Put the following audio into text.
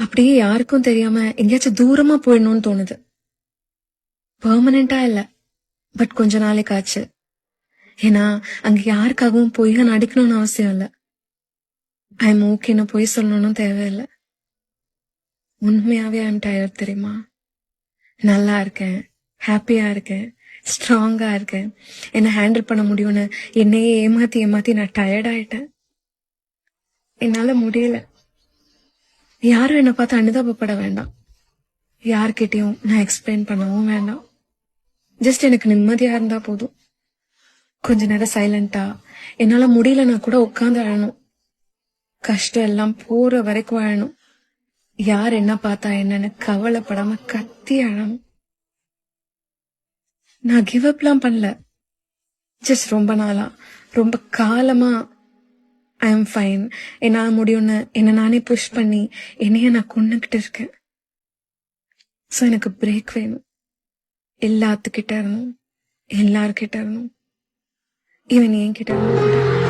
அப்படியே யாருக்கும் தெரியாம எங்கேயாச்சும் தூரமா போயிடணும்னு தோணுது. பெர்மனண்டா இல்ல. பட் கொஞ்ச நாளைக்கு ஆச்சு ஏன்னா அங்க யாருக்காகவும் பொய்யா நடிக்கணும்னு அவசியம் இல்ல. ஐ எம் ஓகேன்னு பொய் சொல்லணும்னு தேவையில்லை. உண்மையாவே ஐ எம் டயர்ட் தெரியுமா? நல்லா இருக்கேன். ஹாப்பியா இருக்கேன். ஸ்ட்ராங்கா இருக்கேன். என்ன ஹேண்டில் பண்ண முடியும்னு என்னையே ஏமாத்தி ஏமாத்தி நான் டயர்ட் ஆயிட்டேன். என்னால முடியல. யாரும் என்னை பார்த்து அனுதாபப்பட வேண்டாம். யார்கிட்டையும் நான் எக்ஸ்பிளைன் பண்ணவும் வேண்டாம். ஜஸ்ட் எனக்கு நிம்மதியா இருந்தா போதும். கொஞ்ச நேரம் சைலண்டா என்னால முடியலன்னா கூட உட்காந்து அழணும். கஷ்டம் எல்லாம் போற வரைக்கும் அழணும். யார் என்ன பார்த்தா என்னன்னு கவலைப்படாம கத்தி அழணும். நான் கிவ் அப்லாம் பண்ணல. ஜஸ்ட் ரொம்ப நாளா. ரொம்ப காலமா ஐ எம் ஃபைன் என்னால் முடியும்னு என்னை நானே புஷ் பண்ணி என்னைய நான் கொண்டுகிட்டு இருக்கேன். ஸோ எனக்கு பிரேக் வேணும். எல்லாத்துக்கிட்ட இருந்தும் எல்லார்கிட்ட இருந்தும். இவன் என்கிட்ட இருந்தும்.